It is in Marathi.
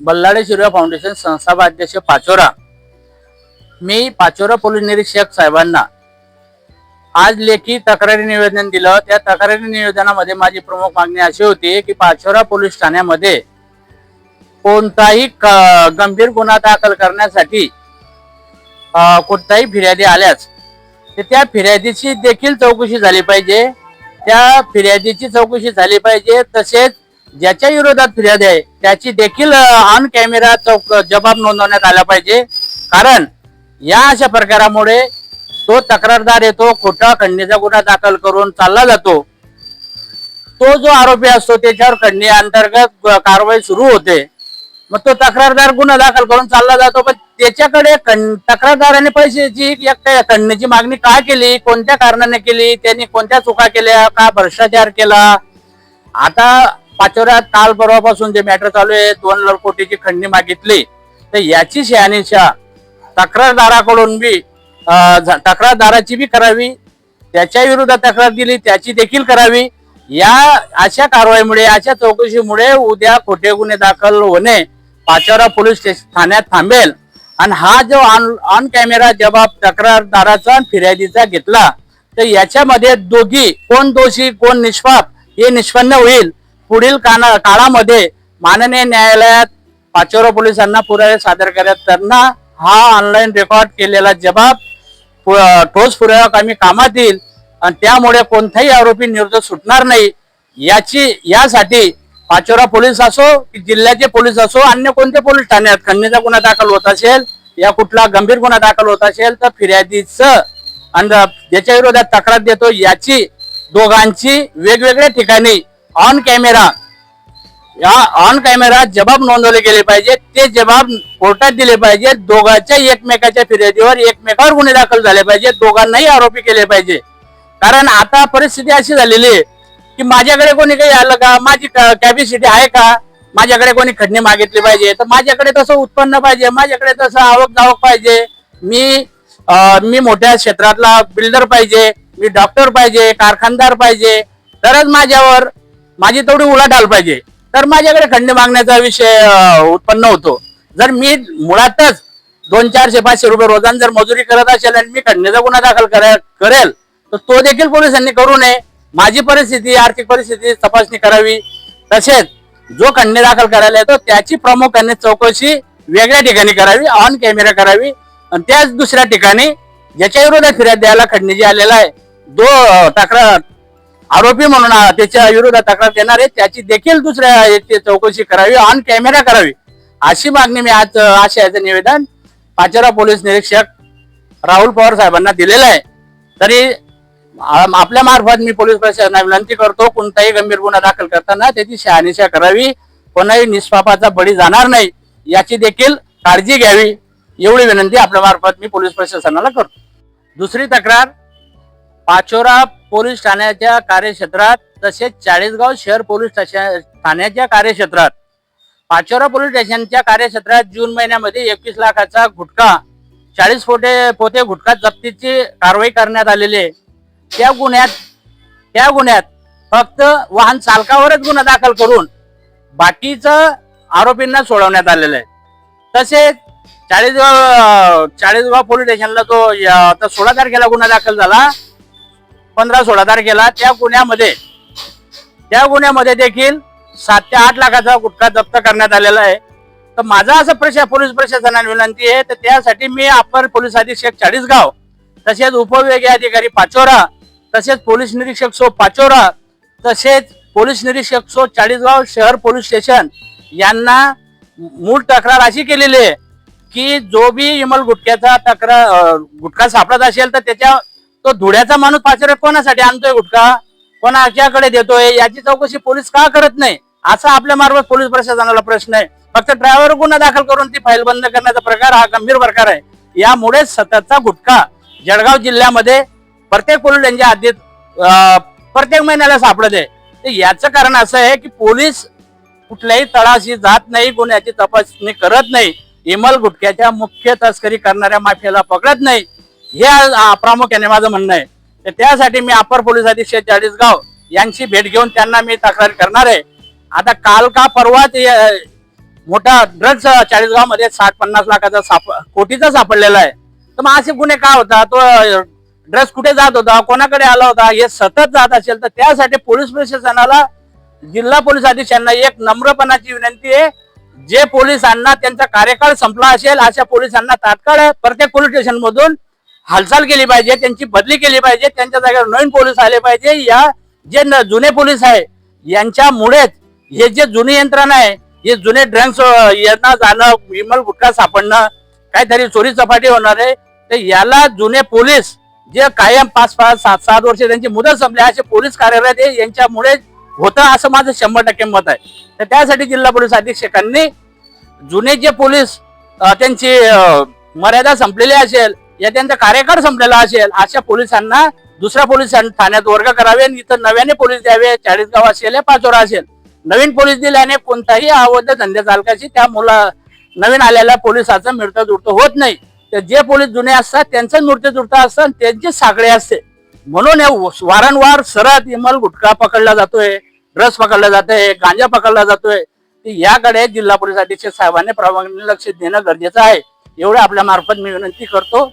बल्लाळे शिरवा फाउंडेशन संस्थापक अध्यक्ष पाचोरा. मी पाचोरा पोलीस निरीक्षक साहेबांना आज लेखी तक्रारी निवेदन दिलं. त्या तक्रारी निवेदनामध्ये माझी प्रमुख मागणी अशी होती की पाचोरा पोलीस ठाण्यामध्ये कोणताही गंभीर गुन्हा दाखल करण्यासाठी कोणताही फिर्यादी आल्यास तर त्या फिर्यादीची देखील चौकशी झाली पाहिजे. त्या फिर्यादीची चौकशी झाली पाहिजे. तसेच ज्याच्या विरोधात फिर्यादी आहे त्याची देखील ऑन कॅमेरा चौक जबाब नोंदवण्यात आला पाहिजे. कारण या अशा प्रकारामुळे तो तक्रारदार येतो खोटा खंडणीचा गुन्हा दाखल करून चालला जातो. तो जो आरोपी असतो त्याच्यावर खंडणी अंतर्गत कारवाई सुरू होते. मग तो तक्रारदार गुन्हा दाखल करून चालला जातो पण त्याच्याकडे तक्रारदाराने पैशाची एक खंडणीची मागणी का केली? कोणत्या कारणाने केली? त्यांनी कोणत्या चुका केल्या? का भ्रष्टाचार केला? आता पाचोऱ्यात काल परवापासून जे मॅटर चालू आहे दोन लाख कोटीची खंडणी मागितली. तर याची शहानिशा तक्रारदाराकडून बी झ- तक्रारदाराची बी करावी त्याच्या विरोधात तक्रार दिली त्याची देखील करावी. या अशा कारवाईमुळे अशा चौकशीमुळे उद्या खोटे गुन्हे दाखल होणे पाचोरा पोलीस ठाण्यात थांबेल. आणि हा जो ऑन ऑन कॅमेरा जबाब तक्रारदाराचा आणि फिर्यादीचा घेतला तर याच्यामध्ये दोघी कोण दोषी कोण निष्पाप हे निष्पन्न होईल. पुढील काना काळामध्ये माननीय न्यायालयात पाचोरा पोलिसांना पुरावे सादर करताना हा ऑनलाईन रेकॉर्ड केलेला जबाब पु- ठोस पुरावा कमी कामात येईल आणि त्यामुळे कोणताही आरोपी निर्दोष सुटणार नाही. याची यासाठी पाचोरा पोलीस असो की जिल्ह्याचे पोलीस असो अन्य कोणते पोलीस ठाण्यात खंडणीचा गुन्हा दाखल होत असेल या कुठला गंभीर गुन्हा दाखल होत असेल तर फिर्यादीचं आणि ज्याच्या विरोधात तक्रार देतो याची दोघांची वेगवेगळ्या ठिकाणी ऑन कॅमेरा. या ऑन कॅमेरा जबाब नोंदवले गेले पाहिजे. ते जबाब कोर्टात दिले पाहिजे. दोघांच्या एकमेकाच्या फिर्यादीवर एकमेकावर गुन्हे दाखल झाले पाहिजे. दोघांनाही आरोपी केले पाहिजे. कारण आता परिस्थिती अशी झालेली आहे की माझ्याकडे कोणी काही आलं का? माझी कॅपॅसिटी आहे का? माझ्याकडे कोणी खंडणी मागितली पाहिजे. तर माझ्याकडे तसं उत्पन्न पाहिजे. माझ्याकडे तसं आवक जावक पाहिजे. मी मी मोठ्या क्षेत्रातला बिल्डर पाहिजे. मी डॉक्टर पाहिजे. कारखानदार पाहिजे. तरच माझ्यावर माझी तेवढी उलाढाल पाहिजे. तर माझ्याकडे खंड मागण्याचा विषय उत्पन्न होतो. जर मी मुळातच दोन चारशे पाचशे रुपये रोजान जर मजुरी करत असेल आणि मी खंडणीचा गुन्हा दाखल करेल तर तो देखील पोलिसांनी करू नये. माझी परिस्थिती आर्थिक परिस्थिती तपासणी करावी. तसेच जो खंडणी दाखल करायला येतो त्याची प्रामुख्याने चौकशी वेगळ्या ठिकाणी करावी ऑन कॅमेरा करावी. आणि त्याच दुसऱ्या ठिकाणी ज्याच्या विरोधात फिर्याद द्यायला खंडणी जी आलेला आहे जो तक्रार आरोपी म्हणून त्याच्या विरोधात तक्रार देणार आहे त्याची देखील दुसऱ्या चौकशी करावी ऑन कॅमेरा करावी. अशी मागणी मी आज आशयाचं निवेदन पाचोरा पोलीस निरीक्षक राहुल पवार साहेबांना दिलेलं आहे. तरी आपल्या मार्फत मी पोलीस प्रशासनाला विनंती करतो कोणताही गंभीर गुन्हा दाखल करताना त्याची शहानिशा करावी. कोणाही निष्पापाचा बळी जाणार नाही याची देखील काळजी घ्यावी. एवढी विनंती आपल्या मार्फत मी पोलीस प्रशासनाला करतो. दुसरी तक्रार पाचोरा पोलीस ठाण्याच्या कार्यक्षेत्रात तसेच चाळीसगाव शहर पोलीस ठाण्याच्या कार्यक्षेत्रात. पाचोरा पोलीस स्टेशनच्या कार्यक्षेत्रात जून महिन्यामध्ये एकवीस लाखाचा गुटखा चाळीस पोटे पोते गुटखा जप्तीची कारवाई करण्यात आलेली आहे. त्या गुन्ह्यात त्या गुन्ह्यात फक्त वाहन चालकावरच गुन्हा दाखल करून बाकीचं आरोपींना सोडवण्यात आलेलं आहे. तसेच चाळीसगाव चाळीसगाव पोलीस स्टेशनला तो आता सोळा तारखेला गुन्हा दाखल झाला पंधरा सोळा तारखेला त्या गुन्ह्यामध्ये त्या गुन्ह्यामध्ये देखील सात ते आठ लाखाचा गुटखा जप्त करण्यात आलेला आहे. तर माझा असं प्रशा पोलीस प्रशासनाने विनंती आहे तर त्यासाठी मी अप्पर पोलीस अधीक्षक चाळीसगाव तसेच उपविभागीय अधिकारी पाचोरा तसेच पोलीस निरीक्षक सो पाचोरा तसेच पोलीस निरीक्षक सो चाळीसगाव शहर पोलीस स्टेशन यांना मूळ तक्रार अशी केलेली आहे की जो बी इमल गुटख्याचा तक्रार गुटखा सापडत असेल तर त्याच्या तो धुळ्याचा माणूस पाचोऱ्यात कोणासाठी आणतोय गुटखा? कोणाच्याकडे देतोय? याची चौकशी पोलीस का करत नाही? असा आपल्या मार्फत पोलीस प्रशासनाला प्रश्न आहे. फक्त ड्रायव्हर गुन्हा दाखल करून ती फाईल बंद करण्याचा प्रकार हा गंभीर प्रकार आहे. यामुळे सततचा गुटखा जळगाव जिल्ह्यामध्ये प्रत्येक पोलीस यांच्या हद्दीत प्रत्येक महिन्याला सापडत आहे. तर याचं कारण असं आहे की पोलीस कुठल्याही तळाशी जात नाही गुन्ह्याची तपासणी करत नाही. इमल गुटख्याच्या मुख्य तस्करी करणाऱ्या माफियाला पकडत नाही. हे प्रामुख्याने माझं म्हणणं आहे. तर त्यासाठी मी अपर पोलीस अधीक्षक चाळीसगाव यांची भेट घेऊन त्यांना मी तक्रार करणार आहे. आता काल का परवाच मोठा ड्रग्स चाळीसगावमध्ये साठ पन्नास लाखाचा साप कोटीचा सापडलेला आहे. तर मग असे गुन्हे का होता तो ड्रग्स कुठे जात होता? कोणाकडे आला होता? हे सतत जात असेल तर त्यासाठी पोलीस प्रशासनाला जिल्हा पोलीस अधीक्षकांना एक नम्रपणाची विनंती आहे. जे पोलिसांना त्यांचा कार्यकाळ संपला असेल अशा पोलिसांना तात्काळ प्रत्येक पोलीस स्टेशन मधून हालचाल केली पाहिजे त्यांची बदली केली पाहिजे त्यांच्या जागेवर नवीन पोलीस आले पाहिजे. या जे न- जुने पोलीस आहे यांच्यामुळेच हे जे जुनी यंत्रणा आहे हे जुने ड्रग्स येणं जाणं विमल गुटखा सापडणं काहीतरी चोरी चपाटी होणार आहे. तर याला जुने पोलीस जे कायम पाच पाच सात सात वर्ष त्यांची मुदत संपली असे पोलीस कार्यरत आहे यांच्यामुळे होतं असं माझं शंभर टक्के मत आहे. तर त्यासाठी जिल्हा पोलीस अधीक्षकांनी जुने जे पोलीस त्यांची मर्यादा संपलेली असेल या त्यांचा कार्यकाळ संपलेला असेल अशा पोलिसांना दुसऱ्या पोलीस ठाण्यात वर्ग करावे आणि इथं नव्याने पोलीस द्यावे चाळीसगाव असेल या पाचोरा असेल. नवीन पोलीस दिल्याने कोणताही अवैध धंदे चालकाशी त्या मुला नवीन आलेल्या पोलिसाचं मिळतं जुळतं होत नाही. तर जे पोलीस जुने असतात त्यांचं मिळतं जुळतं असतं त्यांचे साखळे असते. म्हणून वारंवार सरत इमल गुटखा पकडला जातोय ड्रग्स पकडला जातोय गांजा पकडला जातोय. याकडे जिल्हा पोलीस अधीक्षक साहेबांनी प्रामुख्याने लक्ष देणं गरजेचं आहे. एवढं आपल्या मार्फत मी विनंती करतो.